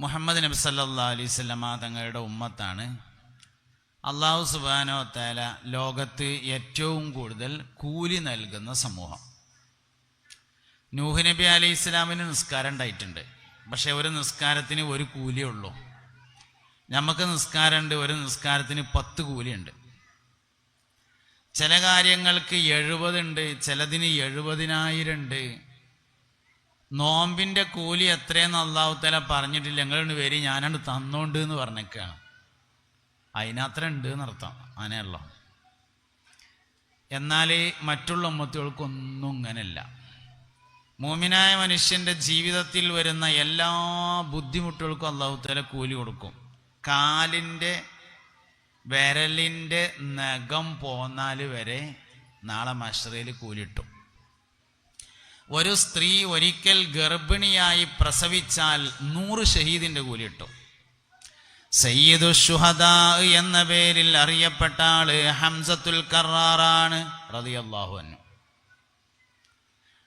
മുഹമ്മദ് നബി സല്ലാ അലൈഹി സ്വലമ തങ്ങളുടെ ഉമ്മത്താണ്. അള്ളാഹു സുബാനോ താല ലോകത്ത് ഏറ്റവും കൂടുതൽ കൂലി നൽകുന്ന സമൂഹം. നൂഹ് നബി അലൈഹി ഇസ്ലാമിന് നിസ്കാരം ഉണ്ടായിട്ടുണ്ട്. പക്ഷേ ഒരു നിസ്കാരത്തിന് ഒരു കൂലിയേ ഉള്ളൂ. നമുക്ക് നിസ്കാരമുണ്ട് ഒരു നിസ്കാരത്തിന് പത്ത് കൂലിയുണ്ട്. ചില കാര്യങ്ങൾക്ക് എഴുപതുണ്ട് ചിലതിന് എഴുപതിനായിരം ഉണ്ട്. നോമ്പിന്റെ കൂലി എത്രയെന്ന് അള്ളാഹുത്തല പറഞ്ഞിട്ടില്ല. ഞങ്ങളുണ്ട് വരി ഞാനാണ്ട് തന്നോണ്ട് എന്ന് പറഞ്ഞേക്കാണ് അതിനത്ര ഉണ്ട് എന്നർത്ഥം. അങ്ങനെയല്ലോ എന്നാൽ മറ്റുള്ള ഉമ്മത്തുകൾക്കൊന്നും ഇങ്ങനെയല്ല മോമിനായ മനുഷ്യന്റെ ജീവിതത്തിൽ വരുന്ന എല്ലാ ബുദ്ധിമുട്ടുകൾക്കും അള്ളാഹുത്തല കൂലി കൊടുക്കും. കാലിന്റെ വിരലിന്റെ നഖം പോന്നാൽ വരെ നാളെ മഷറയിൽ കൂലിട്ടും ഒരു സ്ത്രീ ഒരിക്കൽ ഗർഭിണിയായി പ്രസവിച്ചാൽ നൂറ് ഷഹീദിന്റെ കൂലി കിട്ടും. സയ്യിദു ഷുഹദ എന്ന പേരിൽ അറിയപ്പെട്ട ആൾ ഹംസത്തുൽ കറാറാണ് റളിയല്ലാഹു അൻഹു.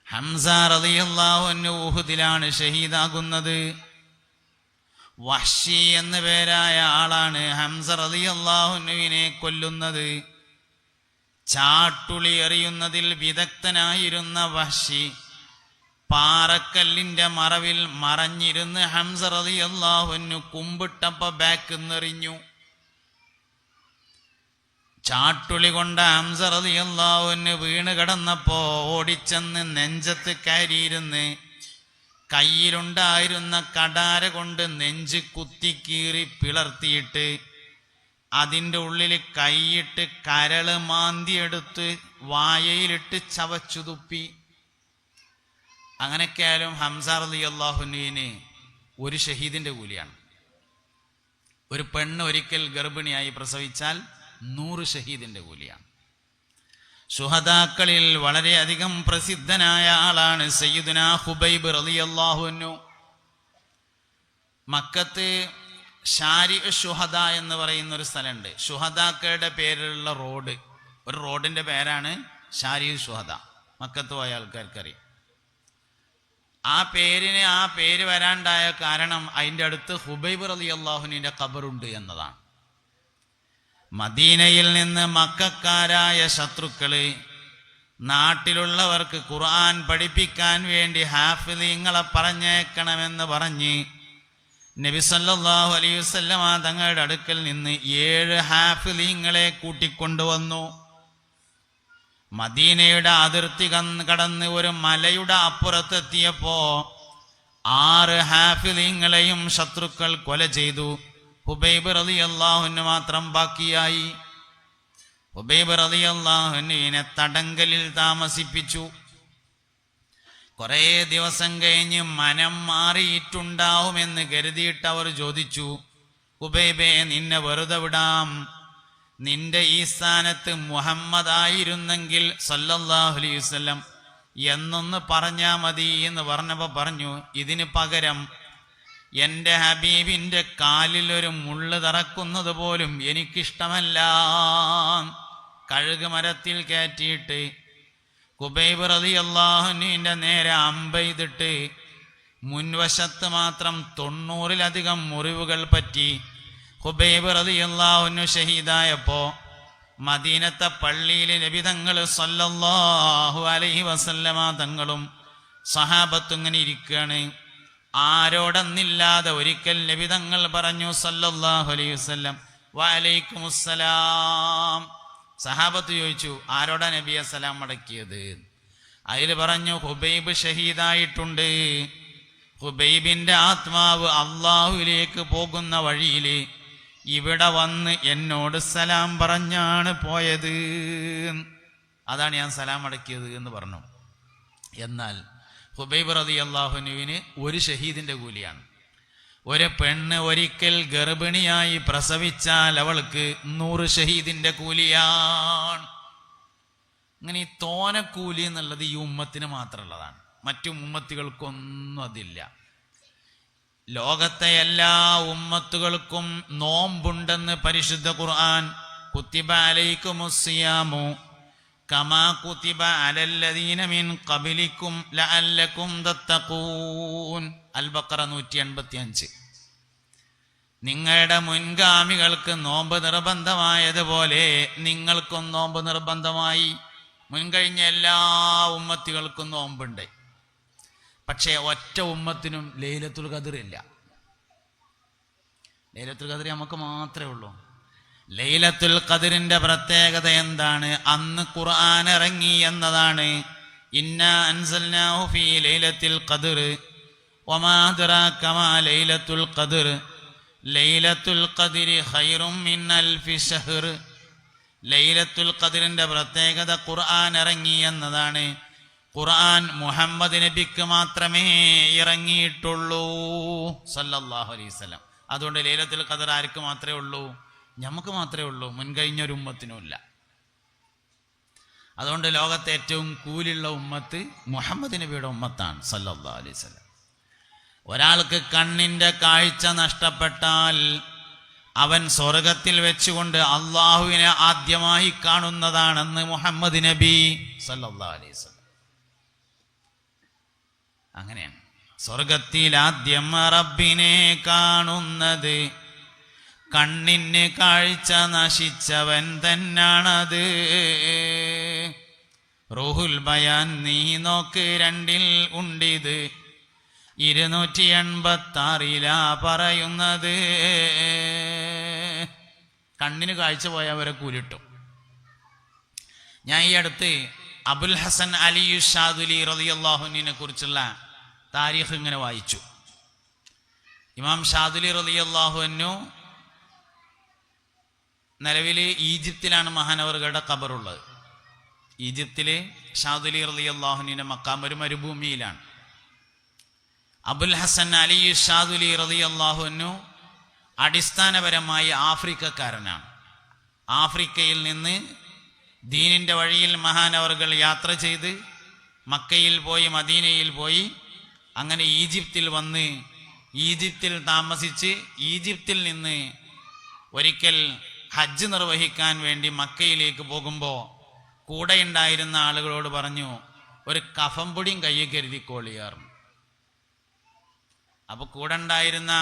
ഹംസ റളിയല്ലാഹു അൻഹു ഊഹുദിലാണ് ഷഹീദാകുന്നത്. വഷി എന്ന പേരായ ആളാണ് ഹംസ റതിയല്ലാഹുനുവിനെ കൊല്ലുന്നത്. ചാട്ടുളി എറിയുന്നതിൽ വിദഗ്ധനായിരുന്ന വഹ്ഷി പാറക്കല്ലിന്റെ മറവിൽ മറഞ്ഞിരുന്ന് ഹംസ അള്ളാഹുന്നു കുമ്പിട്ടപ്പ ബാക്ക് നിറിഞ്ഞു ചാട്ടുളി കൊണ്ട ഹംസ അള്ളാഹുന് വീണ് കിടന്നപ്പോ ഓടിച്ചെന്ന് നെഞ്ചത്ത് കയറിയിരുന്ന് കയ്യിലുണ്ടായിരുന്ന കടാര കൊണ്ട് നെഞ്ച് കുത്തിക്കീറി പിളർത്തിയിട്ട് അതിന്റെ ഉള്ളിൽ കൈയിട്ട് കരൾ മാന്തിയെടുത്ത് വായയിലിട്ട് ചവച്ചു തുപ്പി അങ്ങനെയൊക്കെയായാലും ഹംസ അലി അള്ളാഹുനീന് ഒരു ഷഹീദിന്റെ കൂലിയാണ്. ഒരു പെണ്ണ് ഒരിക്കൽ ഗർഭിണിയായി പ്രസവിച്ചാൽ നൂറ് ഷഹീദിന്റെ കൂലിയാണ്. സുഹദാക്കളിൽ വളരെയധികം പ്രസിദ്ധനായ ആളാണ് സയ്യിദുന ഹുബൈബ് റളിയല്ലാഹുനു. മക്കത്ത് ഷാരി ഷുഹദ എന്ന് പറയുന്ന ഒരു സ്ഥലമുണ്ട്. ഷുഹദാക്കളുടെ പേരിലുള്ള റോഡ്. ഒരു റോഡിന്റെ പേരാണ് ഷാരി ഷുഹദ. മക്കത്ത് പോയ ആൾക്കാർക്കറിയാം. ആ പേരിന് ആ പേര് വരാണ്ടായ കാരണം അതിന്റെ അടുത്ത് ഹുബൈബ് അലി അള്ളാഹുനിന്റെ ഖബറുണ്ട് എന്നതാണ്. മദീനയിൽ നിന്ന് മക്കാരായ ശത്രുക്കൾ നാട്ടിലുള്ളവർക്ക് ഖുർആൻ പഠിപ്പിക്കാൻ വേണ്ടി ഹാഫിലിങ്ങളെ പറഞ്ഞേക്കണമെന്ന് പറഞ്ഞ് നബിസല്ലാഹു വസല്ലമ തങ്ങളുടെ അടുക്കൽ നിന്ന് ഏഴ് ഹാഫിലിങ്ങളെ കൂട്ടിക്കൊണ്ടുവന്നു. മദീനയുടെ അതിർത്തി കടന്ന് ഒരു മലയുടെ അപ്പുറത്തെത്തിയപ്പോ ആറ് ഹാഫിലിങ്ങളെയും ശത്രുക്കൾ കൊല ചെയ്തു. ഹുബൈബ് റതി അള്ളാഹുന് മാത്രം ബാക്കിയായി. ഹുബൈബ് റതി അള്ളാഹുനെ തടങ്കലിൽ താമസിപ്പിച്ചു. കുറേ ദിവസം കഴിഞ്ഞ് മനം മാറിയിട്ടുണ്ടാവുമെന്ന് കരുതിയിട്ട് അവർ ചോദിച്ചു ഹുബൈബെ നിന്നെ വെറുതെ വിടാം. നിന്റെ ഈ സ്ഥാനത്ത് മുഹമ്മദ് ആയിരുന്നെങ്കിൽ സല്ലല്ലാഹു അലൈഹി വസല്ലം എന്നൊന്ന് പറഞ്ഞാ മതി എന്ന് പറഞ്ഞപ്പോ പറഞ്ഞു ഇതിന് പകരം എന്റെ ഹബീബിന്റെ കാലിൽ ഒരു മുള്ള് തറക്കുന്നത് പോലും എനിക്കിഷ്ടമല്ല. കഴുക് മരത്തിൽ കയറ്റിയിട്ട് കുബൈബ് റതി അള്ളാഹുവിന്റെ നേരെ അമ്പെയ്തിട്ട് മുൻവശത്ത് മാത്രം തൊണ്ണൂറിലധികം മുറിവുകൾ പറ്റി ഹുബൈബ് റളിയല്ലാഹുവിനു ഷഹീദായപ്പോ മദീനത്തെ പള്ളിയിൽ നബിതങ്ങൾ സല്ലല്ലാഹു അലൈഹി വസല്ലമ തങ്ങളും സഹാബത്തും ഇങ്ങനെ ഇരിക്കുകയാണ് ആരോടെന്നില്ലാതെ ഒരിക്കൽ നബിതങ്ങൾ പറഞ്ഞു സല്ലല്ലാഹു അലൈഹി വസല്ലം വലൈക്കും അസ്സലാം സഹാബത്ത് ചോദിച്ചു ആരോടാ നബി അസ്സലാം മടക്കിയത് അതിൽ പറഞ്ഞു ഹുബൈബ് ഷഹീദായിട്ടുണ്ട്. ഹുബൈബിന്റെ ആത്മാവ് അള്ളാഹുവിലേക്ക് പോകുന്ന വഴിയിൽ ഇവിടെ വന്ന് എന്നോട് സലാം പറഞ്ഞാണ് പോയത്. അതാണ് ഞാൻ സലാം അടക്കിയത് എന്ന് പറഞ്ഞു. എന്നാൽ ഹുബൈബ് റതി അള്ളാഹുനുവിന് ഒരു ഷഹീദിന്റെ കൂലിയാണ്. ഒരു പെണ്ണ് ഒരിക്കൽ ഗർഭിണിയായി പ്രസവിച്ചാൽ അവൾക്ക് നൂറ് ഷഹീദിന്റെ കൂലിയാണ്. അങ്ങനെ ഈ തോനക്കൂലി എന്നുള്ളത് ഈ ഉമ്മത്തിന് മാത്രമുള്ളതാണ്. മറ്റു ഉമ്മത്തികൾക്കൊന്നും അതില്ല. ലോകത്തെ എല്ലാ ഉമ്മത്തുകൾക്കും നോമ്പുണ്ടെന്ന് പരിശുദ്ധ ഖുർആൻ കുത്തിബ അലൈക്കുമുസിയാമു കമാ കുത്തിബ അലല്ലദീന കബിലിക്കും ലഅല്ലക്കും ദത്തഖൂൻ അൽ ബഖറ നൂറ്റി എൺപത്തി അഞ്ച് നിങ്ങളുടെ മുൻഗാമികൾക്ക് നോമ്പ് നിർബന്ധമായതുപോലെ നിങ്ങൾക്കും നോമ്പ് നിർബന്ധമായി. മുൻകഴിഞ്ഞ എല്ലാ ഉമ്മത്തികൾക്കും നോമ്പുണ്ട്. പക്ഷേ ഒറ്റ ഉമ്മത്തിനും ലൈലത്തുൽ ഖദറില്ല ലൈലത്തുൽ ഖദർ നമുക്ക് മാത്രമേ ഉള്ളൂ. ലൈലത്തുൽ ഖദറിന്റെ പ്രത്യേകത എന്താണ്? അന്ന് ഖുർആൻ ഇറങ്ങി എന്നതാണ്. ഇന്ന അൻസൽനാഹു ഫീ ലൈലത്തിൽ ഖദർ. വമാ അദ്റാക ലൈലത്തുൽ ഖദർ. ലൈലത്തുൽ ഖദരി ഖൈറും മിൻ അൽഫി ഷഹർ ലൈലത്തുൽ ഖദറിന്റെ പ്രത്യേകത ഖുർആൻ ഇറങ്ങി എന്നതാണ്. ഖുർആൻ മുഹമ്മദ് നബിക്ക് മാത്രമേ ഇറങ്ങിയിട്ടുള്ളൂ. സല്ലല്ലാഹു അലൈഹി അതുകൊണ്ട് ലൈലത്തുൽ ഖദർ ആർക്ക് മാത്രമേ ഉള്ളൂ? നമുക്ക് മാത്രമേ ഉള്ളൂ. മുൻകഴിഞ്ഞ ഒരു ഉമ്മത്തിനുമില്ല അതുകൊണ്ട് ലോകത്തെ ഏറ്റവും കൂലുള്ള ഉമ്മത്ത് മുഹമ്മദ് നബിയുടെ ഉമ്മത്താണ് സല്ലല്ലാഹു അലൈഹി ഒരാൾക്ക് കണ്ണിന്റെ കാഴ്ച നഷ്ടപ്പെട്ടാൽ അവൻ സ്വർഗത്തിൽ വെച്ചുകൊണ്ട് അള്ളാഹുവിനെ ആദ്യമായി കാണുന്നതാണെന്ന് മുഹമ്മദ് നബി സല്ലല്ലാഹു അലൈഹി അങ്ങനെയാണ്. സ്വർഗത്തിൽ ആദ്യം റബ്ബിനെ കാണുന്നത് കണ്ണിന് കാഴ്ച നശിച്ചവൻ തന്നാണത്. റോഹുൽ ബയാൻ നീ നോക്ക് രണ്ടിൽ ഉണ്ടിത് ഇരുന്നൂറ്റി എൺപത്തി ആറിലാ പറയുന്നത്. കണ്ണിന് കാഴ്ച പോയവരെ കൂലിട്ടും. ഞാൻ ഈ അടുത്ത് അബുൽ ഹസൻ അലിയു ഷാദുലി റതിയല്ലാഹുനെ കുറിച്ചുള്ള താരീഖ് ഇങ്ങനെ വായിച്ചു. ഇമാം ഷാദുലി റലി അള്ളാഹുവിനു നിലവിൽ ഈജിപ്തിലാണ് മഹാനവറുകളുടെ ഖബറുള്ളത്. ഈജിപ്തിൽ ഷാദുലി റലി അള്ളാഹുനിന്റെ മക്കാം ഒരു മരുഭൂമിയിലാണ്. അബുൽ ഹസൻ അലി ഷാദുലി റലി റലിയല്ലാഹുവിനു അടിസ്ഥാനപരമായി ആഫ്രിക്കക്കാരനാണ്. ആഫ്രിക്കയിൽ നിന്ന് ദീനിന്റെ വഴിയിൽ മഹാനവറുകൾ യാത്ര ചെയ്ത് മക്കയിൽ പോയി മദീനയിൽ പോയി അങ്ങനെ ഈജിപ്തിൽ വന്ന് ഈജിപ്തിൽ താമസിച്ച് ഈജിപ്തിൽ നിന്ന് ഒരിക്കൽ ഹജ്ജ് നിർവഹിക്കാൻ വേണ്ടി മക്കയിലേക്ക് പോകുമ്പോൾ കൂടെ ഉണ്ടായിരുന്ന ആളുകളോട് പറഞ്ഞു ഒരു കഫം പൊടിയും കയ്യിൽ കരുതിക്കോളിയാറും അപ്പൊ കൂടെ ഉണ്ടായിരുന്ന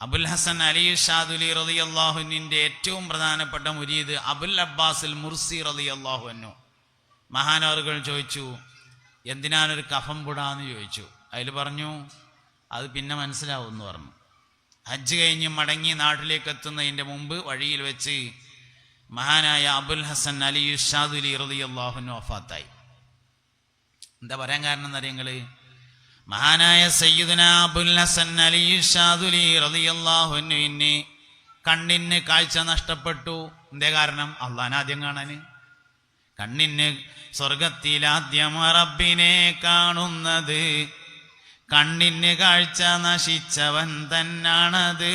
അബുൽ ഹസൻ അലി ഷാദുലി റതി അള്ളാഹുനിന്റെ ഏറ്റവും പ്രധാനപ്പെട്ട മുരീദ് അബുൽ അബ്ബാസിൽ മുർസി റതി അള്ളാഹുനു മഹാനവറുകൾ ചോദിച്ചു എന്തിനാണൊരു കഫം പുടാന്ന് ചോദിച്ചു. അതിൽ പറഞ്ഞു അത് പിന്നെ മനസ്സിലാവും എന്ന് പറഞ്ഞു. ഹജ്ജ് കഴിഞ്ഞ് മടങ്ങി നാട്ടിലേക്ക് എത്തുന്നതിന്റെ മുമ്പ് വഴിയിൽ വെച്ച് മഹാനായ അബുൽ ഹസൻ അലി ഷാദുലി ഇറുദി അള്ളാഹുവിന് വഫാത്തായി. എന്താ പറയാൻ കാരണം എന്നറിയങ്ങൾ മഹാനായ സയ്യിദുന അബുൽ ഹസൻ അലി ഷാദുലി ഇന്നെ കണ്ണിന് കാഴ്ച നഷ്ടപ്പെട്ടു. എന്തേ കാരണം? അള്ളാൻ ആദ്യം കാണാന്. കണ്ണിന് സ്വർഗത്തിലാദ്യം റബ്ബിനെ കാണുന്നത്. കണ്ണിന് കാഴ്ച നശിച്ചവൻ തന്നാണത്.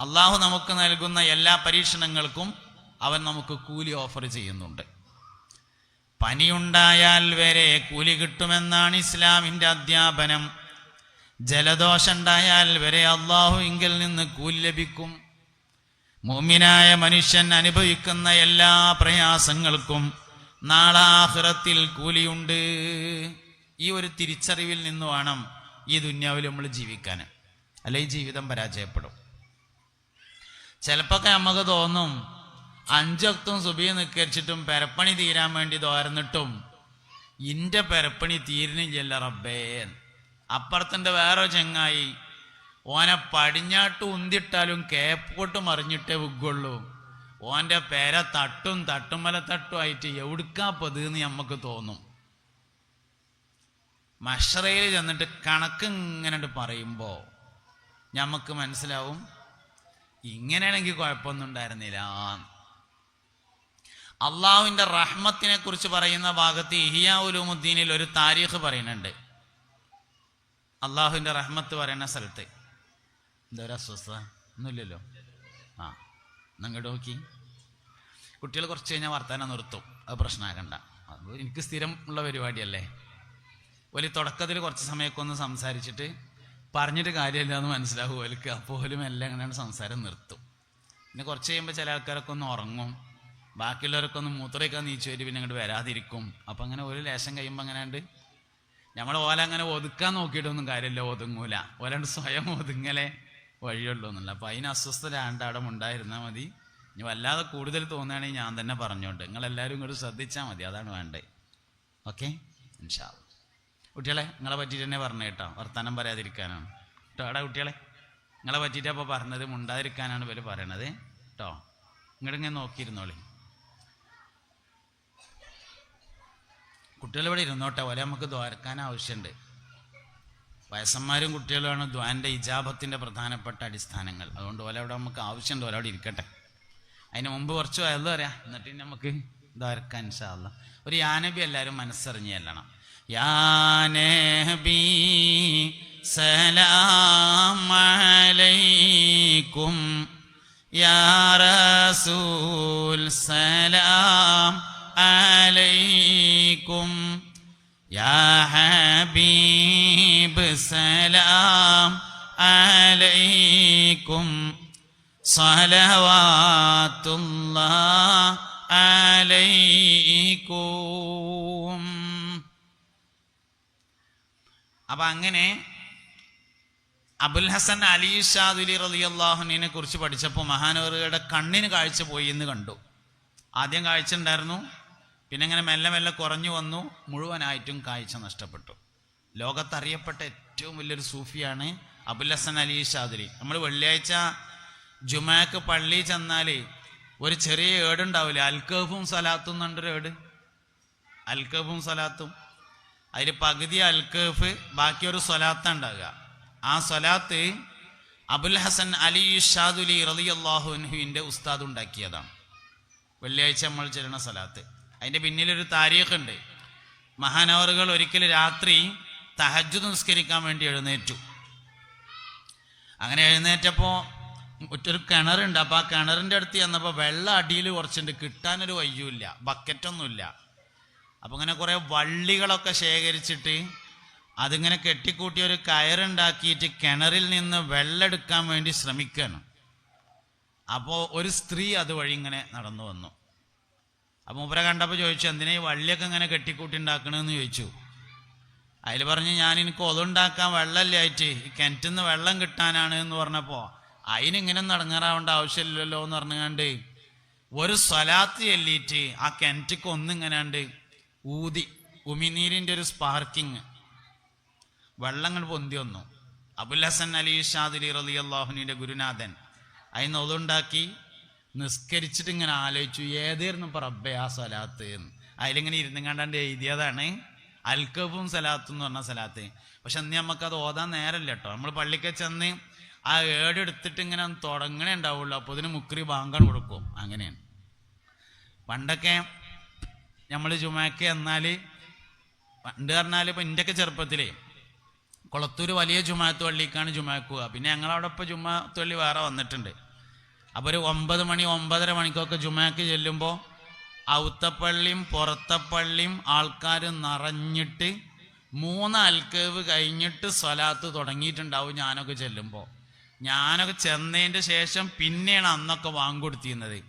അള്ളാഹു നമുക്ക് നൽകുന്ന എല്ലാ പരീക്ഷണങ്ങൾക്കും അവൻ നമുക്ക് കൂലി ഓഫർ ചെയ്യുന്നുണ്ട്. പനിയുണ്ടായാൽ വരെ കൂലി കിട്ടുമെന്നാണ് ഇസ്ലാമിന്റെ അധ്യാപനം. ജലദോഷം ഉണ്ടായാൽ വരെ അള്ളാഹു ഇങ്കിൽ നിന്ന് കൂലി ലഭിക്കും. മുമിനായ മനുഷ്യൻ അനുഭവിക്കുന്ന എല്ലാ പ്രയാസങ്ങൾക്കും നാളാഹ്റത്തിൽ കൂലിയുണ്ട്. ഈ ഒരു തിരിച്ചറിവിൽ നിന്ന് വേണം ഈ ദുന്യാവിൽ നമ്മൾ ജീവിക്കാൻ. അല്ലെ ജീവിതം പരാജയപ്പെടും. ചിലപ്പോൾ നമുക്ക് തോന്നും അഞ്ചൊക്തും സുബിയെ നിക്കരിച്ചിട്ടും പെരപ്പണി തീരാൻ വേണ്ടി തോരന്നിട്ടും ഇന്റെ പെരപ്പണി തീരുന്നില്ല റബ്ബേ. അപ്പുറത്തിന്റെ വേറെ ചെങ്ങായി ഓനെ പടിഞ്ഞാട്ട് ഉന്തിട്ടാലും കേപ്പോട്ട് മറിഞ്ഞിട്ടേ വിഗുള്ളൂ. ഓന്റെ പേര തട്ടും തട്ടുമല തട്ടും ആയിട്ട് എവിടുക്കാ പതിന്ന് നമുക്ക് തോന്നും. മഷറയിൽ ചെന്നിട്ട് കണക്ക് ഇങ്ങനെ പറയുമ്പോൾ നമുക്ക് മനസ്സിലാവും ഇങ്ങനെയാണെങ്കിൽ കുഴപ്പമൊന്നും ഉണ്ടായിരുന്നില്ല. അള്ളാഹുവിന്റെ റഹ്മത്തിനെ കുറിച്ച് പറയുന്ന ഭാഗത്ത് ഇഹിയാ ഒരു താരീഖ് പറയുന്നുണ്ട്. അള്ളാഹുവിന്റെ റഹ്മത്ത് പറയുന്ന സ്ഥലത്ത്. എന്താ ഒരു അസ്വസ്ഥത. ഒന്നുമില്ലല്ലോ. ആ നിങ്ങൾ നോക്കി. കുട്ടികൾ കുറച്ച് കഴിഞ്ഞാൽ വർത്താനം നിർത്തും. അത് പ്രശ്നമാക്കണ്ട. അത് എനിക്ക് സ്ഥിരം ഉള്ള പരിപാടിയല്ലേ. ഒരു തുടക്കത്തിൽ കുറച്ച് സമയമൊക്കെ ഒന്ന് സംസാരിച്ചിട്ട് പറഞ്ഞിട്ട് കാര്യമില്ല എന്ന് മനസ്സിലാവും ഓലിക്ക് അപ്പോലും എല്ലാം അങ്ങനെയാണ് സംസാരം നിർത്തും. പിന്നെ കുറച്ച് കഴിയുമ്പോൾ ചില ആൾക്കാരൊക്കെ ഒന്ന് ഉറങ്ങും. ബാക്കിയുള്ളവരൊക്കെ ഒന്ന് മൂത്രയൊക്കെ നീച്ചു വരും പിന്നെ അങ്ങോട്ട് വരാതിരിക്കും. അപ്പം അങ്ങനെ ഒരു ലേശം കഴിയുമ്പോൾ അങ്ങനെയാണ്ട് നമ്മൾ ഓല അങ്ങനെ ഒതുക്കാൻ നോക്കിയിട്ടൊന്നും കാര്യമില്ല. ഒതുങ്ങൂല. ഓലാണ്ട് സ്വയം ഒതുങ്ങലേ. വഴിയുള്ളൂ എന്നുള്ള അപ്പം അതിന് അസ്വസ്ഥത രണ്ടാടം ഉണ്ടായിരുന്നാൽ മതി. ഇനി വല്ലാതെ കൂടുതൽ തോന്നുകയാണെങ്കിൽ ഞാൻ തന്നെ പറഞ്ഞോണ്ട്. നിങ്ങളെല്ലാവരും ഇങ്ങോട്ട് ശ്രദ്ധിച്ചാൽ മതി. അതാണ് വേണ്ടത്. ഓക്കെ? ഇൻഷാ അല്ലാ. കുട്ടികളെ നിങ്ങളെ പറ്റിയിട്ട് തന്നെ പറഞ്ഞു കേട്ടോ. വർത്തമാനം പറയാതിരിക്കാനാണ്. കേട്ടോ എടാ കുട്ടികളെ. നിങ്ങളെ പറ്റിയിട്ട് അപ്പോൾ പറഞ്ഞത് മുണ്ടാതിരിക്കാനാണ് ഇവർ പറയണത്. കേട്ടോ? ഇങ്ങോട്ടിങ്ങനെ നോക്കിയിരുന്നോളി. കുട്ടികൾ ഇവിടെ ഇരുന്നോട്ടെ. പോലെ നമുക്ക് ദ്വാരക്കാൻ ആവശ്യമുണ്ട്. വയസ്സന്മാരും കുട്ടികളുമാണ് ദ്വാന്റെ ഇജാബത്തിന്റെ പ്രധാനപ്പെട്ട അടിസ്ഥാനങ്ങൾ. അതുകൊണ്ട് ഓല അവിടെ നമുക്ക് ആവശ്യമുണ്ട് ഓല അവിടെ ഇരിക്കട്ടെ. അതിന് മുമ്പ് കുറച്ച് വയത് പറയാം എന്നിട്ട് നമുക്ക് ഇതാർക്കാൻ സാധ ഒരു യാനബി എല്ലാവരും മനസ്സറിഞ്ഞ് ചെല്ലണം. യാനബി സലാം അലൈക്കും യാ റസൂൽ സലാം അലൈക്കും സലവാത്തുള്ള അലൈക്കും. അപ്പൊ അങ്ങനെ അബുൽ ഹസൻ അലി ഷാദുലി റലി അള്ളാഹുനെ കുറിച്ച് പഠിച്ചപ്പോൾ മഹാനവറുകളുടെ കണ്ണിന് കാഴ്ച പോയി എന്ന് കണ്ടു. ആദ്യം കാഴ്ച ഉണ്ടായിരുന്നു പിന്നെ ഇങ്ങനെ മെല്ലെ മെല്ലെ കുറഞ്ഞു വന്നു മുഴുവനായിട്ടും കാഴ്ച നഷ്ടപ്പെട്ടു. ലോകത്തറിയപ്പെട്ട ഏറ്റവും വലിയൊരു സൂഫിയാണ് അബുൽ ഹസൻ അലി ഷാദുരി നമ്മൾ വെള്ളിയാഴ്ച ജുമാക്ക് പള്ളി ചെന്നാൽ ഒരു ചെറിയ ഏടുണ്ടാവില്ലേ? അൽക്കഫും സലാത്തും എന്നുണ്ടൊരു ഏട്. അൽക്കഫും സലാത്തും. അതിൽ പകുതി അൽക്കഫ് ബാക്കി ഒരു സ്വലാത്ത ഉണ്ടാകുക ആ സ്വലാത്ത് അബുൽ ഹസൻ അലി ഷാദുലി റലിയല്ലാഹുൻഹുവിന്റെ ഉസ്താദ് ഉണ്ടാക്കിയതാണ്. വെള്ളിയാഴ്ച നമ്മൾ ചെല്ലുന്ന സ്ഥലത്ത് അതിന്റെ പിന്നിലൊരു താരീഖുണ്ട്. മഹാനവറുകൾ ഒരിക്കൽ രാത്രി തഹജ്ജുദ് നിസ്കരിക്കാൻ വേണ്ടി എഴുന്നേറ്റു. അങ്ങനെ എഴുന്നേറ്റപ്പോൾ ഒരു കിണറുണ്ട്. അപ്പോൾ ആ കിണറിന്റെ അടുത്ത് ചെന്നപ്പോൾ വെള്ളം അടിയിൽ കുറച്ചുണ്ട്. കിട്ടാനൊരു വയ്യൂല്ല ബക്കറ്റൊന്നുമില്ല. അപ്പോൾ ഇങ്ങനെ കുറേ വള്ളികളൊക്കെ ശേഖരിച്ചിട്ട് അതിങ്ങനെ കെട്ടിക്കൂട്ടി ഒരു കയറുണ്ടാക്കിയിട്ട് കിണറിൽ നിന്ന് വെള്ളം എടുക്കാൻ വേണ്ടി ശ്രമിക്കുകയാണ് അപ്പോൾ ഒരു സ്ത്രീ അതുവഴി ഇങ്ങനെ നടന്നു വന്നു. അപ്പോൾ മൂപ്പരെ കണ്ടപ്പോൾ ചോദിച്ചു എന്തിനാ ഈ വള്ളിയൊക്കെ ഇങ്ങനെ കെട്ടിക്കൂട്ടി ഉണ്ടാക്കണമെന്ന് ചോദിച്ചു. അതിൽ പറഞ്ഞ് ഞാൻ എനിക്ക് ഒതുണ്ടാക്കാൻ വെള്ളമില്ലായിട്ട് ഈ കിണറ്റിൽ നിന്ന് വെള്ളം കിട്ടാനാണ് എന്ന് പറഞ്ഞപ്പോൾ അതിനിങ്ങനെ നടങ്ങാറാവേണ്ട ആവശ്യമില്ലല്ലോ എന്ന് പറഞ്ഞുകൊണ്ട് ഒരു സ്വലാത്ത് ചെല്ലിയിട്ട് ആ കിണറ്റിക്ക് ഒന്നിങ്ങനാണ്ട് ഊതി. ഉമിനീരിന്റെ ഒരു സ്പാർക്കിങ്. വെള്ളങ്ങൾ പൊന്തി വന്നു. അബുൽ ഹസൻ അലി ഷാദുലി റലി അള്ളാഹുനിയുടെ ഗുരുനാഥൻ അതിന് ഒതുണ്ടാക്കി നിസ്കരിച്ചിട്ട് ഇങ്ങനെ ആലോചിച്ചു ഏതായിരുന്നു ഇപ്പൊ റബ്ബെ ആ സ്വലാത്ത്? എന്ന്. അതിലിങ്ങനെ ഇരുന്നും കണ്ടാണ്ട് എഴുതിയതാണ് അൽക്കഫും സലാത്തും എന്ന് പറഞ്ഞ സലാത്ത്. പക്ഷെ അന്ന് നമുക്കത് ഓതാൻ നേരമില്ല കേട്ടോ നമ്മൾ പള്ളിക്ക് ചെന്ന് ആ ഏടെടുത്തിട്ട് ഇങ്ങനെ തുടങ്ങണേ ഉണ്ടാവുള്ളൂ. അപ്പോൾ ഇതിന് മുക്രി ബാങ്കാണ് കൊടുക്കും. അങ്ങനെയാണ്. പണ്ടൊക്കെ നമ്മൾ ജുമാക്ക് എന്നാൽ പണ്ട് പറഞ്ഞാൽ ഇപ്പം എന്റെയൊക്കെ ചെറുപ്പത്തിലേ കുളത്തൂർ വലിയ ജുമാത്ത് പള്ളിക്കാണ് ജുമാക്കുക പിന്നെ ഞങ്ങളവിടെ ഇപ്പോൾ ജുമാത്ത് പള്ളി വേറെ വന്നിട്ടുണ്ട്. അപ്പോൾ ഒരു ഒമ്പത് മണി ഒമ്പതര മണിക്കൊക്കെ ജുമാക്ക് ചെല്ലുമ്പോൾ ഔത്തപ്പള്ളിയും പുറത്തപ്പള്ളിയും ആൾക്കാർ നിറഞ്ഞിട്ട് മൂന്ന് അൽക്കേവ് കഴിഞ്ഞിട്ട് സ്വലാത്ത് തുടങ്ങിയിട്ടുണ്ടാവും ഞാനൊക്കെ ചെല്ലുമ്പോൾ ഞാനൊക്കെ ചെന്നതിന്റെ ശേഷം പിന്നെയാണ് അന്നൊക്കെ വാങ്ങിക്കൊടുത്തിരുന്നത്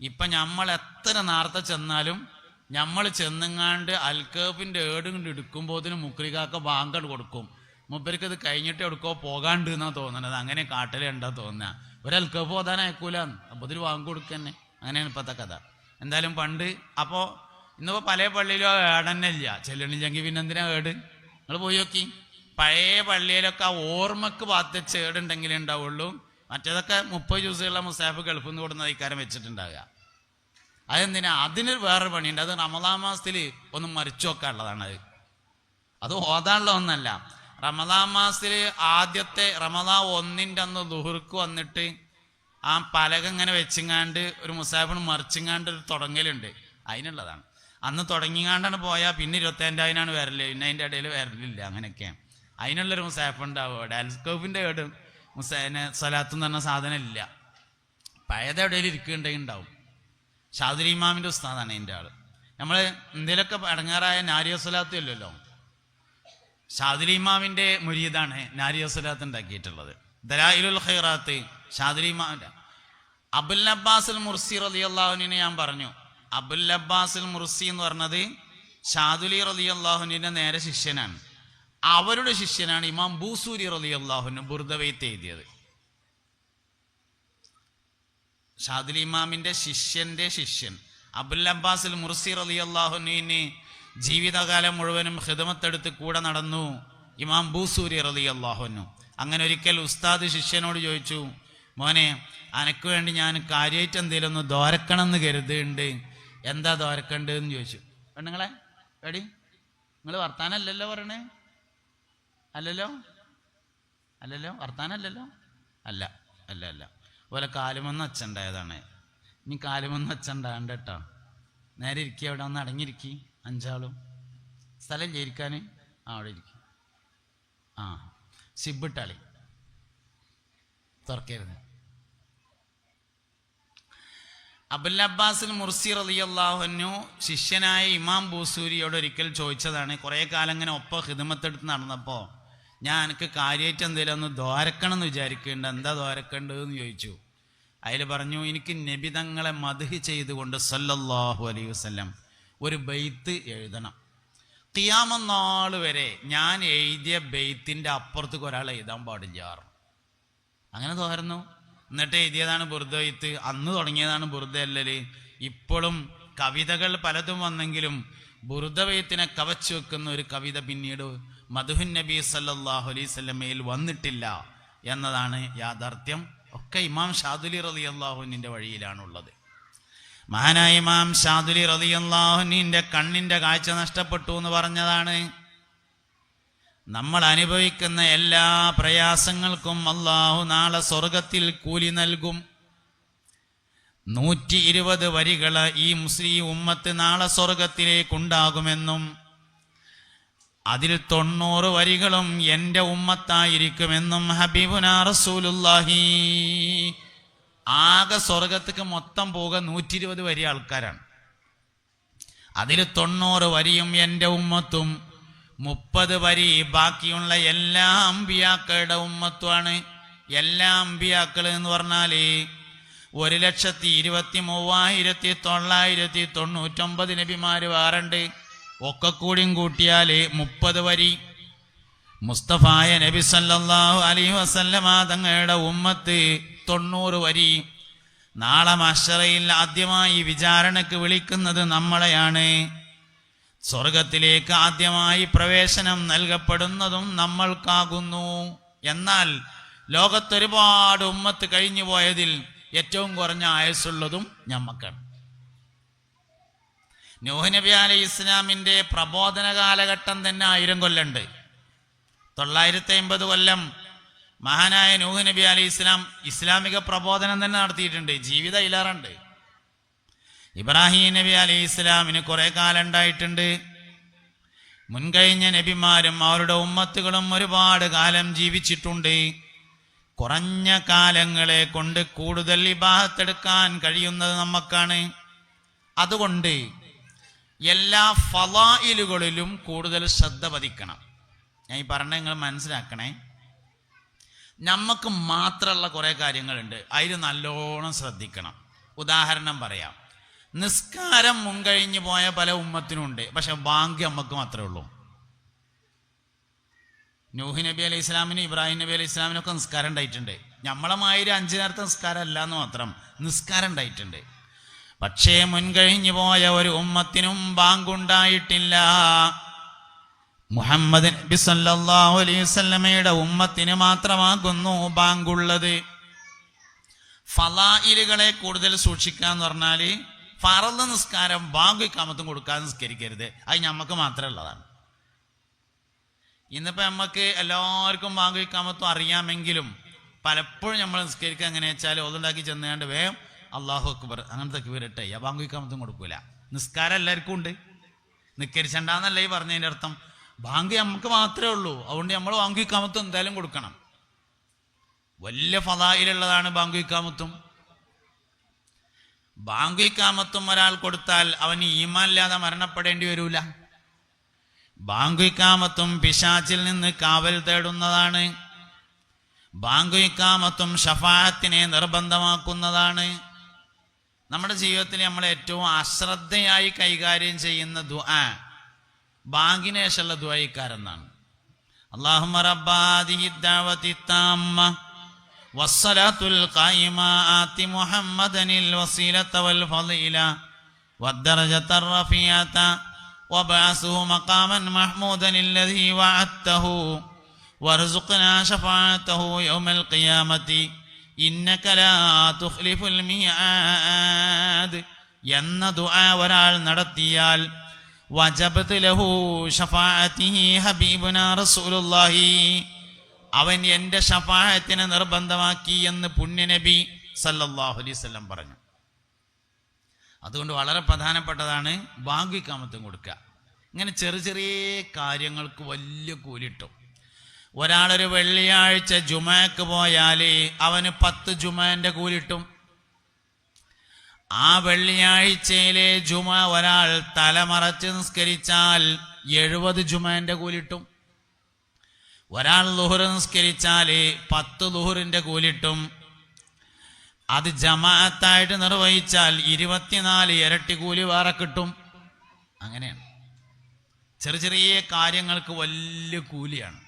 ഇപ്പം നമ്മൾ എത്ര നേരത്തെ ചെന്നാലും നമ്മൾ ചെന്നുങ്ങാണ്ട് അൽക്കേപ്പിന്റെ ഏടും കൊണ്ട് എടുക്കുമ്പോൾ മുക്രികാക്ക വാങ്കട് കൊടുക്കും. മുപ്പർക്ക് ഇത് കഴിഞ്ഞിട്ട് എടുക്കോ പോകാണ്ട് എന്നാ തോന്നണത് അങ്ങനെ കാട്ടിലുണ്ടാ തോന്നുക. ഒരു പോകാനായിക്കൂലെന്ന് ഓതാൻ അയക്കൂല അപ്പോൾ ഇതിൽ വാങ്ങി അങ്ങനെയാണ് ഇപ്പോഴത്തെ കഥ. എന്തായാലും പണ്ട് അപ്പോൾ ഇന്നിപ്പോൾ പല പള്ളിയിലും ആ ഏടന്നെ ഇല്ല ചെല്ലണില്ലെങ്കിൽ പിന്നെ എന്തിനാ ഏട്? നിങ്ങൾ പോയി നോക്കി. പഴയ പള്ളിയിലൊക്കെ ആ ഓർമ്മക്ക് പാത്തിച്ച ഏടുണ്ടെങ്കിലേ ഉണ്ടാവുള്ളൂ. മറ്റേതൊക്കെ മുപ്പത് ദിവസമുള്ള മുസാഫ് ഗൾഫിൽ നിന്ന് കൊടുക്കുന്ന ഇക്കാരം വെച്ചിട്ടുണ്ടാകുക അതെന്തിനാ? അതിന് വേറെ പണിയുണ്ട്. അത് റമദാ മാസത്തിൽ ഒന്ന് മറിച്ചു വെക്കാനുള്ളതാണ് അത്. അത് ഓതാനുള്ള ഒന്നല്ല. റമദാ മാസത്തിൽ ആദ്യത്തെ റമദാ ഒന്നിന്റെ അന്ന് ദുഹുർക്ക് വന്നിട്ട് ആ പലക ഇങ്ങനെ വെച്ചിങ്ങാണ്ട് ഒരു മുസാഫിന് മറിച്ചിങ്ങാണ്ട് ഒരു തുടങ്ങലുണ്ട്. അതിനുള്ളതാണ്. അന്ന് തുടങ്ങിങ്ങാണ്ടാണ് പോയാൽ പിന്നെ ഇരുപത്തേഴായിനാണ് വരൽ. പിന്നെ അതിന്റെ ഇടയിൽ വരലില്ല അങ്ങനെയൊക്കെയാണ് അതിനുള്ളൊരു മുസാഫ് ഉണ്ടാവും അവിടെ ഏടും മുസേനെ സ്വലാത്ത് എന്ന് പറഞ്ഞ സാധനം ഇല്ല. പഴയത് എവിടെയും ഇരിക്കുന്നുണ്ടെങ്കിൽ ഉണ്ടാവും. ഷാദുൽ ഇമാമിന്റെ ഉസ്താദാണ് എന്റെ ആൾ നമ്മൾ എന്തെങ്കിലുമൊക്കെ അടങ്ങാറായ നാരിയ സ്വലാത്തും ഇല്ലല്ലോ. ഷാദുൽ ഇമാമിന്റെ മുരീദാണ് നാരിയ സ്വലാത്ത് ഉണ്ടാക്കിയിട്ടുള്ളത്. ദലായിലുൽ ഖൈറാത്ത് ഷാദുൽ അബുൽ അബ്ബാസുൽ മുർസി റലി അള്ളാഹുവിനെ ഞാൻ പറഞ്ഞു. അബുൽ അബ്ബാസുൽ മുർസി എന്ന് പറഞ്ഞത് ഷാദുലി റലി അള്ളാഹുവിന്റെ നേരെ ശിഷ്യനാണ്. അവരുടെ ശിഷ്യനാണ് ഇമാം ബൂസൂരി റലി അള്ളാഹുന് ബുർദവൈത്ത് എഴുതിയത്. ഷാദുൽ ഇമാമിന്റെ ശിഷ്യന്റെ ശിഷ്യൻ അബുൽ അബ്ബാസിൽ മുർസി റലി അൻഹു ജീവിതകാലം മുഴുവനും ഹിദമത്തെടുത്ത് കൂടെ നടന്നു ഇമാം ബൂസൂരി റലി അള്ളാഹുനു അങ്ങനെ ഒരിക്കൽ ഉസ്താദ് ശിഷ്യനോട് ചോദിച്ചു മോനെ അനക്ക് വേണ്ടി ഞാൻ കാര്യമായിട്ട് എന്തെങ്കിലും ഒന്ന് ദോരക്കണം എന്ന് കരുതുന്നുണ്ട്. എന്താ ദോരക്കണ്ട് എന്ന് ചോദിച്ചു. പെണ്ണുങ്ങളെ എടി നിങ്ങൾ വർത്താനല്ലല്ലോ പറയണേ? അല്ലല്ലോ? അല്ലല്ലോ? വർത്താനല്ലല്ലോ? അല്ല അല്ല അല്ല. അതുപോലെ കാലുമെന്ന് അച്ഛണ്ടായതാണ് ഇനി കാലുമെന്ന് അച്ഛണ്ടാണ്ട് കേട്ടോ നേരെ ഇരിക്കുക അവിടെ ഒന്ന് അടങ്ങിയിരിക്കി അഞ്ചാളും. സ്ഥലം ചേരിക്കാൻ ആ അവിടെ ഇരിക്കും. ആ സിബിട്ടാളി തുറക്കരുത് അബുൽ അബ്ബാസിൽ മുർസി റലിയല്ലാഹുനു ശിഷ്യനായ ഇമാം ബൂസൂരിയോട് ഒരിക്കൽ ചോദിച്ചതാണ് കുറേ കാലം ഇങ്ങനെ ഒപ്പം ഹിദമത്തെടുത്ത് നടന്നപ്പോൾ ഞാൻ എനിക്ക് കാര്യമായിട്ട് എന്തെങ്കിലും ഒന്ന് ദ്വാരക്കണം എന്ന് വിചാരിക്കുന്നുണ്ട്. എന്താ ദ്വാരക്കേണ്ടതെന്ന് ചോദിച്ചു. അതിൽ പറഞ്ഞു എനിക്ക് നബിതങ്ങളെ മധുഹി ചെയ്തുകൊണ്ട് സല്ലല്ലാഹു അലൈഹി വസല്ലം ഒരു ബെയ്ത്ത് എഴുതണം. ഖിയാമനാൾ വരെ ഞാൻ എഴുതിയ ബെയ്ത്തിന്റെ അപ്പുറത്തേക്ക് ഒരാൾ എഴുതാൻ പാടില്ല അങ്ങനെ തോരുന്നു. എന്നിട്ട് എഴുതിയതാണ് ബുർദയിത്ത് അന്ന് തുടങ്ങിയതാണ് ബുറുദ അല്ലല്. ഇപ്പോഴും കവിതകൾ പലതും വന്നെങ്കിലും ബുർദവയത്തിനെ കവച്ചു വെക്കുന്ന ഒരു കവിത പിന്നീട് മധുഹുൻ നബി സല്ലാഹു അലൈഹി സ്വലമയിൽ വന്നിട്ടില്ല എന്നതാണ് യാഥാർത്ഥ്യം. ഒക്കെ ഇമാം ഷാദുലി റലി അള്ളാഹുവിന്റെ വഴിയിലാണുള്ളത്. മഹാനായ ഇമാം ഷാദുലി അള്ളാഹുവിന്റെ കണ്ണിന്റെ കാഴ്ച നഷ്ടപ്പെട്ടു എന്ന് പറഞ്ഞതാണ്. നമ്മൾ അനുഭവിക്കുന്ന എല്ലാ പ്രയാസങ്ങൾക്കും അള്ളാഹു നാളെ സ്വർഗത്തിൽ കൂലി നൽകും. നൂറ്റി ഇരുപത് വരികൾ ഈ മുസ്ലിം ഉമ്മത്ത് നാളെ സ്വർഗത്തിലേക്കുണ്ടാകുമെന്നും അതിൽ തൊണ്ണൂറ് വരികളും എന്റെ ഉമ്മത്തായിരിക്കുമെന്നും ഹബീബുന റസൂലുല്ലാഹി ആകെ സ്വർഗത്തേക്ക് മൊത്തം പോക നൂറ്റി ഇരുപത് വരി ആൾക്കാരാണ്. അതിൽ തൊണ്ണൂറ് വരിയും എന്റെ ഉമ്മത്തും മുപ്പത് വരി ബാക്കിയുള്ള എല്ലാ അമ്പിയാക്കളുടെ ഉമ്മത്തുമാണ്. എല്ലാ അമ്പിയാക്കൾ എന്ന് പറഞ്ഞാൽ ഒരു ലക്ഷത്തി ഇരുപത്തി മൂവായിരത്തി തൊള്ളായിരത്തി തൊണ്ണൂറ്റൊമ്പത് നബിമാർ വേറുണ്ട്. ഒക്കെ കൂടിയും കൂട്ടിയാൽ മുപ്പത് വരി. മുസ്തഫായ നബി സല്ലാഹു അലൈഹി വസല്ലമ തങ്ങളുടെ ഉമ്മത്ത് തൊണ്ണൂറ് വരി. നാളെ മഷറയിൽ ആദ്യമായി വിചാരണക്ക് വിളിക്കുന്നത് നമ്മളെയാണ്. സ്വർഗത്തിലേക്ക് ആദ്യമായി പ്രവേശനം നൽകപ്പെടുന്നതും നമ്മൾക്കാകുന്നു. എന്നാൽ ലോകത്തൊരുപാട് ഉമ്മത്ത് കഴിഞ്ഞു പോയതിൽ ഏറ്റവും കുറഞ്ഞ ആയുസ്സുള്ളതും ഞമ്മക്കാണ് നൂഹ് നബി അലൈഹി ഇസ്ലാമിന്റെ പ്രബോധന കാലഘട്ടം തന്നെ ആയിരം കൊല്ലുണ്ട്. തൊള്ളായിരത്തി അമ്പത് കൊല്ലം മഹാനായ നൂഹ് നബി അലി ഇസ്ലാം ഇസ്ലാമിക പ്രബോധനം തന്നെ നടത്തിയിട്ടുണ്ട് ജീവിതം ഇല്ലാറുണ്ട് ഇബ്രാഹിം നബി അലി ഇസ്ലാമിന് കുറേ കാലം ഉണ്ടായിട്ടുണ്ട്. മുൻകഴിഞ്ഞ നബിമാരും അവരുടെ ഉമ്മത്തുകളും ഒരുപാട് കാലം ജീവിച്ചിട്ടുണ്ട്. കുറഞ്ഞ കാലങ്ങളെ കൊണ്ട് കൂടുതൽ വിവാഹത്തെടുക്കാൻ കഴിയുന്നത് നമുക്കാണ്. അതുകൊണ്ട് എല്ലാ ഫലായിലുകളിലും കൂടുതൽ ശ്രദ്ധ പതിക്കണം. ഞാൻ ഈ പറഞ്ഞ നിങ്ങൾ മനസ്സിലാക്കണേ. നമുക്ക് മാത്രമുള്ള കുറേ കാര്യങ്ങളുണ്ട്. അതിൽ നല്ലോണം ശ്രദ്ധിക്കണം. ഉദാഹരണം പറയാം. നിസ്കാരം മുൻകഴിഞ്ഞു പോയ പല ഉമ്മത്തിനുണ്ട്. പക്ഷെ ബാങ്ക് നമുക്ക് മാത്രമേ ഉള്ളൂ. നൂഹി നബി അലൈഹി ഇസ്ലാമിനും ഇബ്രാഹിം നബി അലൈഹി ഇസ്ലാമിനൊക്കെ നിസ്കാരം ഉണ്ടായിട്ടുണ്ട്. നമ്മളെ മാതിരി അഞ്ചു നേരത്തെ നിസ്കാരം അല്ല എന്ന് മാത്രം നിസ്കാരം ഉണ്ടായിട്ടുണ്ട്. പക്ഷേ മുൻകഴിഞ്ഞു പോയ ഒരു ഉമ്മത്തിനും ബാങ്കുണ്ടായിട്ടില്ല. മുഹമ്മദ് നബി സല്ലല്ലാഹു അലൈഹി വസല്ലമയുടെ ഉമ്മത്തിന് മാത്രമാകുന്നു ബാങ്കുള്ളത്. ഫലായിലുകളെ കൂടുതൽ സൂക്ഷിക്കുക എന്ന് പറഞ്ഞാൽ ഫറന്ന് നിസ്കാരം ബാങ്ക് കാമത്തും കൊടുക്കാതെ നിസ്കരിക്കരുത്. അത് നമുക്ക് മാത്രമേ ഉള്ളതാണ്. ഇന്നിപ്പോൾ നമുക്ക് എല്ലാവർക്കും ബാങ്ക് കാമത്തും അറിയാമെങ്കിലും പലപ്പോഴും നമ്മൾ നിസ്കരിക്കുക എങ്ങനെ വെച്ചാൽ ഒതുണ്ടാക്കി ചെന്നുകൊണ്ട് വേഗം അള്ളാഹു അക്ബർ അങ്ങനത്തെ വിരട്ടെ. ബാങ്ക് കാമത്തും കൊടുക്കൂല. നിസ്കാരം എല്ലാവർക്കും ഉണ്ട്. നിക്കരിച്ചണ്ടെന്നല്ല ഈ പറഞ്ഞതിന്റെ അർത്ഥം. ബാങ്ക് നമുക്ക് മാത്രമേ ഉള്ളൂ. അതുകൊണ്ട് നമ്മൾ ബാങ്ക് കാമത്തും എന്തായാലും കൊടുക്കണം. വലിയ ഫതായിലുള്ളതാണ് ബാങ്ക് ഇക്കാമത്തും. ബാങ്ക് ഇക്കാമത്തും ഒരാൾ കൊടുത്താൽ അവന് ഈമാനില്ലാതെ മരണപ്പെടേണ്ടി വരൂല. ബാങ്ക് ഇക്കാമത്തും പിശാച്ചിൽ നിന്ന് കാവൽ തേടുന്നതാണ്. ബാങ്ക് ഇക്കാമത്തും ഷഫായത്തിനെ നിർബന്ധമാക്കുന്നതാണ്. നമ്മുടെ ജീവിതത്തിൽ നമ്മൾ ഏറ്റവും അശ്രദ്ധയായി കൈകാര്യം ചെയ്യുന്ന ദുആ ബാങ്കിന് ശേഷമുള്ള ദ്വൈക്കാരെന്നാണ് اللهم رب هذه الدعوة التامة والصلاة القائمة آت محمدا الوسيلة والفضيلة والدرجة الرفيعة وابعثه مقاما محمودا الذي وعدته وارزقنا شفاعته يوم القيامة إنك لا تخلف الميعاد എന്ന ദുആ ഒരാൾ നടത്തിയാൽ വജബത്ത് ലഹു ഹബീബുന റസൂലുള്ളാഹി. അവൻ എന്റെ ഷഫാഅത്തിനെ നിർബന്ധമാക്കി എന്ന് പുണ്യനബി സല്ലല്ലാഹു അലൈഹി വസല്ലം പറഞ്ഞു. അതുകൊണ്ട് വളരെ പ്രധാനപ്പെട്ടതാണ് ഭാഗ്യക്കാമത്വം കൊടുക്കുക. ഇങ്ങനെ ചെറിയ ചെറിയ കാര്യങ്ങൾക്ക് വലിയ കൂലിട്ടും. ഒരാളൊരു വെള്ളിയാഴ്ച ജുമക്ക് പോയാൽ അവന് പത്ത് ജുമന്റെ കൂലിട്ടും. ആ വെള്ളിയാഴ്ചയിലെ ജുമ ഒരാൾ തലമറച്ച് നിസ്കരിച്ചാൽ എഴുപത് ജുമാന്റെ കൂലിട്ടും ഒരാൾ ലുഹുർ നിസ്കരിച്ചാൽ പത്ത് ലുഹുറിന്റെ കൂലിട്ടും അത് ജമാഅത്തായിട്ട് നിർവഹിച്ചാൽ ഇരുപത്തിനാല് ഇരട്ടി കൂലി വേറെ കിട്ടും. അങ്ങനെയാണ്. ചെറിയ ചെറിയ കാര്യങ്ങൾക്ക് വലിയ കൂലിയാണ്.